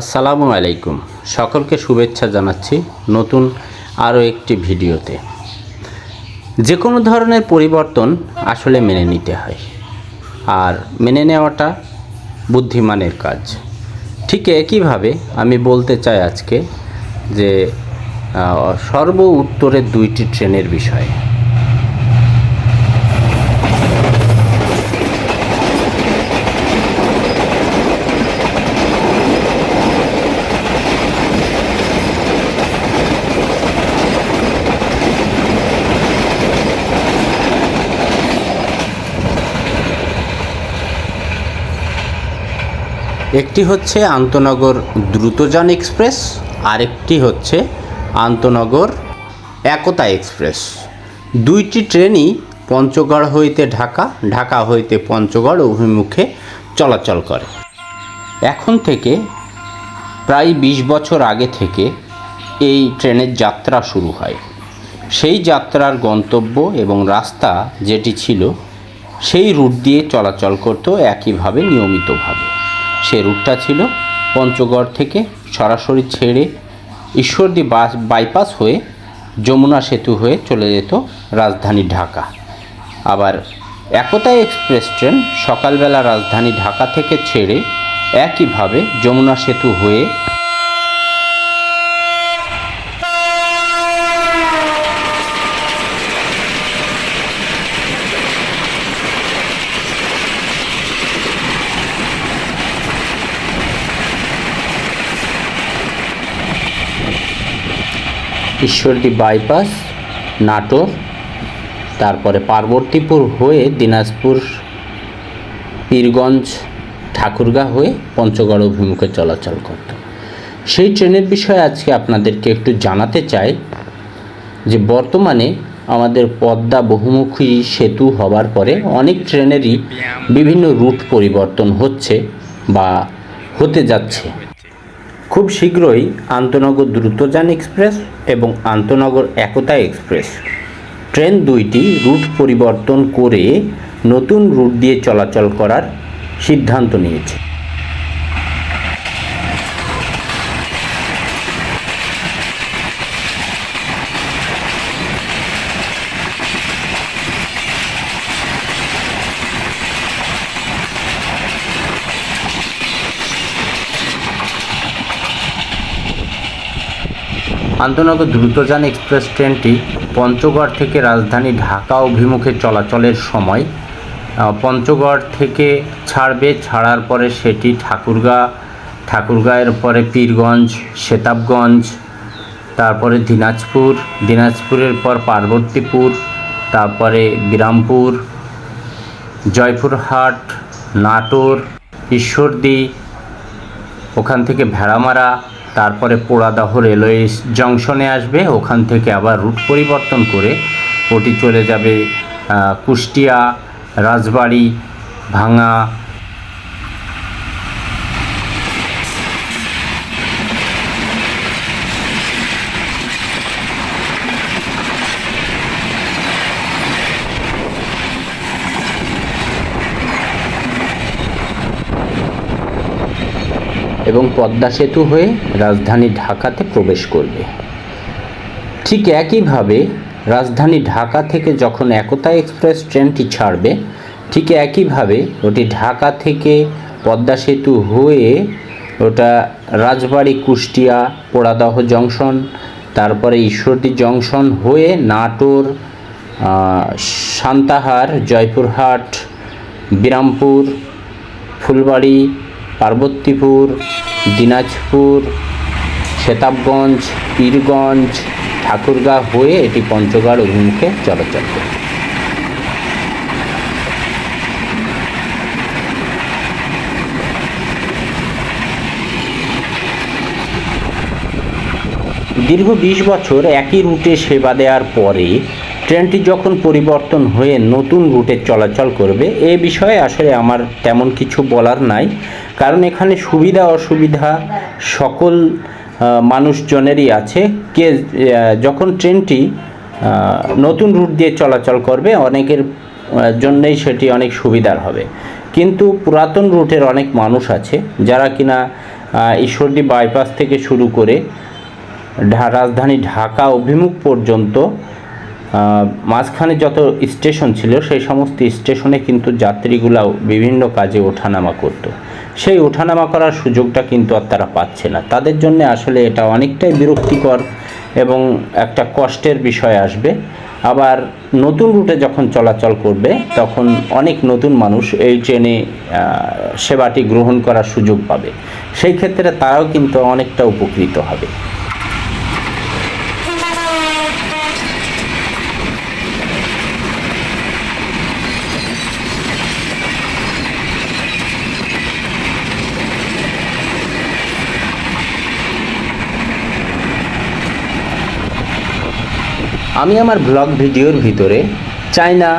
আসসালামু আলাইকুম। সকলকে শুভেচ্ছা জানাচ্ছি নতুন আরও একটি ভিডিওতে। যে কোনো ধরনের পরিবর্তন আসলে মেনে নিতে হয়। আর মেনে নেওয়াটা বুদ্ধিমানের কাজ। ঠিক একইভাবে আমি বলতে চাই আজকে যে সর্ব উত্তরের দুইটি ট্রেনের বিষয়ে। একটি হচ্ছে আন্তনগর দ্রুতযান এক্সপ্রেস, আরেকটি হচ্ছে আন্তনগর একতা এক্সপ্রেস। দুইটি ট্রেনই পঞ্চগড় হইতে ঢাকা ঢাকা হইতে পঞ্চগড় অভিমুখে চলাচল করে। এখন থেকে প্রায় বিশ বছর আগে থেকে এই ট্রেনের যাত্রা শুরু হয়। সেই যাত্রার গন্তব্য এবং রাস্তা যেটি ছিল, সেই রুট দিয়ে চলাচল করতো একইভাবে নিয়মিতভাবে। সে রুটটা ছিল পঞ্চগড় থেকে সরাসরি ছেড়ে ঈশ্বরদী বাস বাইপাস হয়ে যমুনা সেতু হয়ে চলে যেত রাজধানী ঢাকা। আবার একতা এক্সপ্রেস ট্রেন সকালবেলা রাজধানী ঢাকা থেকে ছেড়ে একইভাবে যমুনা সেতু হয়ে ঈশ্বরদী বাইপাস নাটোর, তারপরে পার্বতীপুর হয়ে দিনাজপুর, পীরগঞ্জ, ঠাকুরগাঁ হয়ে পঞ্চগড় অভিমুখে চলাচল করত। সেই ট্রেনের বিষয়ে আজকে আপনাদেরকে একটু জানাতে চাই যে বর্তমানে আমাদের পদ্মা বহুমুখী সেতু হবার পরে অনেক ট্রেনেরই বিভিন্ন রুট পরিবর্তন হচ্ছে বা হতে যাচ্ছে। খুব শীঘ্রই আন্তনগর দ্রুতযান এক্সপ্রেস এবং আন্তনগর একতা এক্সপ্রেস। ট্রেন দুইটি রুট পরিবর্তন করে নতুন রুট দিয়ে চলাচল করার সিদ্ধান্ত নিয়েছে। আন্তনগর দ্রুতযান এক্সপ্রেস ট্রেনটি পঞ্চগড় থেকে রাজধানী ঢাকা অভিমুখে চলাচলের সময় পঞ্চগড় থেকে ছাড়বে, ছাড়ার পরে সেটি ঠাকুরগাঁ, ঠাকুরগাঁয়ের পরে পীরগঞ্জ, সেতাবগঞ্জ, তারপরে দিনাজপুর, দিনাজপুরের পর পার্বতীপুর, তারপরে বিরামপুর, জয়পুরহাট, নাটোর, ঈশ্বরদী, ওখান থেকে ভেড়ামারা তারপরে পোড়াদহ রেলওয়ে জংশনে আসবে, ওখান থেকে আবার রুট পরিবর্তন করে ওটি চলে যাবে কুষ্টিয়া, রাজবাড়ি ভাঙা এবং পদ্মা সেতু হয়ে রাজধানী ঢাকাতে প্রবেশ করবে। ঠিক একইভাবে রাজধানী ঢাকা থেকে যখন একতা এক্সপ্রেস ট্রেনটি ছাড়বে, ঠিক একইভাবে ওটি ঢাকা থেকে পদ্মা সেতু হয়ে ওটা রাজবাড়ি কুষ্টিয়া পোড়াদহ জংশন, তারপরে ঈশ্বরদী জংশন হয়ে নাটোর সান্তাহার, জয়পুরহাট, বিরামপুর, ফুলবাড়ি পার্বতীপুর, দিনাজপুর, সেতাবগঞ্জ, পীরগঞ্জ, ঠাকুরগাঁ হয়ে এটি পঞ্চগড় অভিমুখে চলাচল করে। দীর্ঘ বিশ বছর একই রুটে সেবা দেওয়ার পরে ট্রেনটি যখন পরিবর্তন হয়ে নতুন রুটে চলাচল করবে, এ বিষয়ে আসলে আমার তেমন কিছু বলার নাই। কারণ এখানে সুবিধা, অসুবিধা সকল মানুষজনেরই আছে। কে যখন ট্রেনটি নতুন রুট দিয়ে চলাচল করবে, অনেকের জন্যেই সেটি অনেক সুবিধার হবে। কিন্তু পুরাতন রুটের অনেক মানুষ আছে, যারা কিনা ঈশ্বরদী বাইপাস থেকে শুরু করে রাজধানী ঢাকা অভিমুখ পর্যন্ত মাঝখানে যত স্টেশন ছিল, সেই সমস্ত স্টেশনে কিন্তু যাত্রীগুলাও বিভিন্ন কাজে ওঠানামা করত। সেই ওঠানামা করার সুযোগটা কিন্তু আর তারা পাচ্ছে না। তাদের জন্য আসলে এটা অনেকটাই বিরক্তিকর এবং একটা কষ্টের বিষয় আসবে। আবার নতুন রুটে যখন চলাচল করবে, তখন অনেক নতুন মানুষ এই ট্রেনে সেবাটি গ্রহণ করার সুযোগ পাবে। সেই ক্ষেত্রে তারাও কিন্তু অনেকটা উপকৃত হবে। আমি আমার ব্লগ ভিডিওর ভিতরে চাই না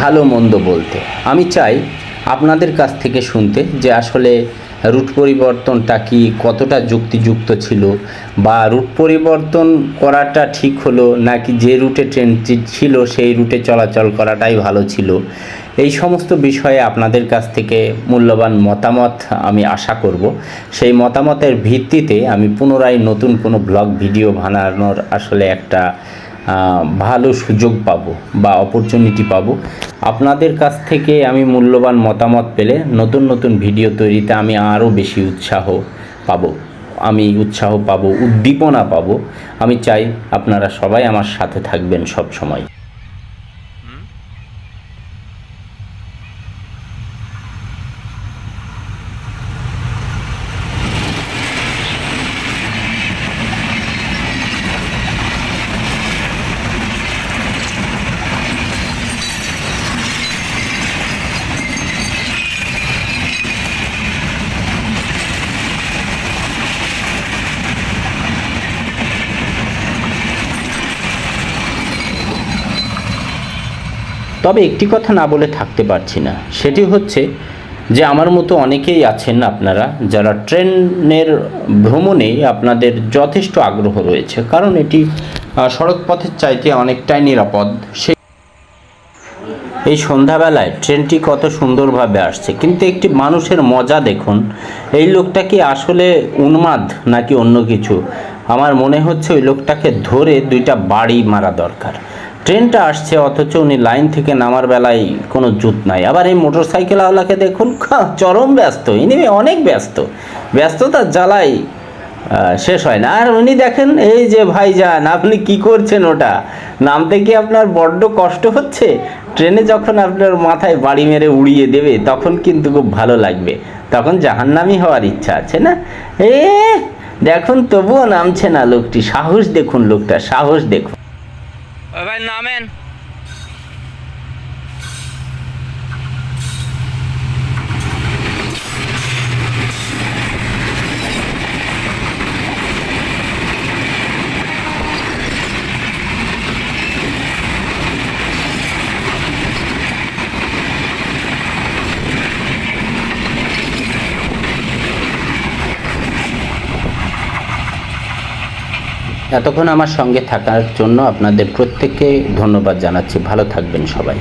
ভালো মন্দ বলতে। আমি চাই আপনাদের কাছ থেকে শুনতে যে আসলে রুট পরিবর্তনটা কি, কতটা যুক্তিযুক্ত ছিল বা রুট পরিবর্তন করাটা ঠিক হলো নাকি যে রুটে ট্রেনটি ছিল সেই রুটে চলাচল করাটাই ভালো ছিল। এই সমস্ত বিষয়ে আপনাদের কাছ থেকে মূল্যবান মতামত আমি আশা করব। সেই মতামতের ভিত্তিতে আমি পুনরায় নতুন কোনো ব্লগ ভিডিও বানানোর আসলে একটা ভালো সুযোগ পাবো বা অপরচুনিটি পাবো। আপনাদের কাছ থেকে আমি মূল্যবান মতামত পেলে নতুন নতুন ভিডিও তৈরিতে আমি আরও বেশি উৎসাহ পাবো। আমি উৎসাহ পাবো, উদ্দীপনা পাবো। আমি চাই আপনারা সবাই আমার সাথে থাকবেন সব সময় তবে একটি কথা না বলে থাকতে পারছি না। সেটি হচ্ছে যে আমার মতো অনেকেই আছেন আপনারা যারা ট্রেনের ভ্রমণে আপনাদের যথেষ্ট আগ্রহ রয়েছে। কারণ এটি সড়ক পথের চাইতে অনেকটাই নিরাপদ। সেই এই সন্ধ্যাবেলায় ট্রেনটি কত সুন্দরভাবে আসছে। কিন্তু একটি মানুষের মজা দেখুন, এই লোকটা কি আসলে উন্মাদ নাকি অন্য কিছু? আমার মনে হচ্ছে ওই লোকটাকে ধরে দুইটা বাড়ি মারা দরকার। ট্রেনটা আসছে, অথচ উনি লাইন থেকে নামার বেলায় কোনো জুত নাই। আবার এই মোটর সাইকেলওয়ালাকে দেখুন চরম ব্যস্ত। ইনি অনেক ব্যস্ত। ব্যস্ততার জ্বালাই শেষ হয় না। আর উনি দেখেন, এই যে ভাইজান, আপনি কি করছেন ওটা? নামতে কি আপনার বড্ড কষ্ট হচ্ছে? ট্রেনে যখন আপনার মাথায় বাড়ি মেরে উড়িয়ে দেবে, তখন কিন্তু খুব ভালো লাগবে। তখন জাহান্নামি হওয়ার ইচ্ছা আছে না? এ দেখুন, তবুও নামছে না লোকটি। সাহস দেখুন লোকটা, সাহস দেখুন। ও ভাই এতক্ষণ আমার সঙ্গে থাকার জন্য আপনাদের প্রত্যেককে ধন্যবাদ জানাচ্ছি। ভালো থাকবেন সবাই।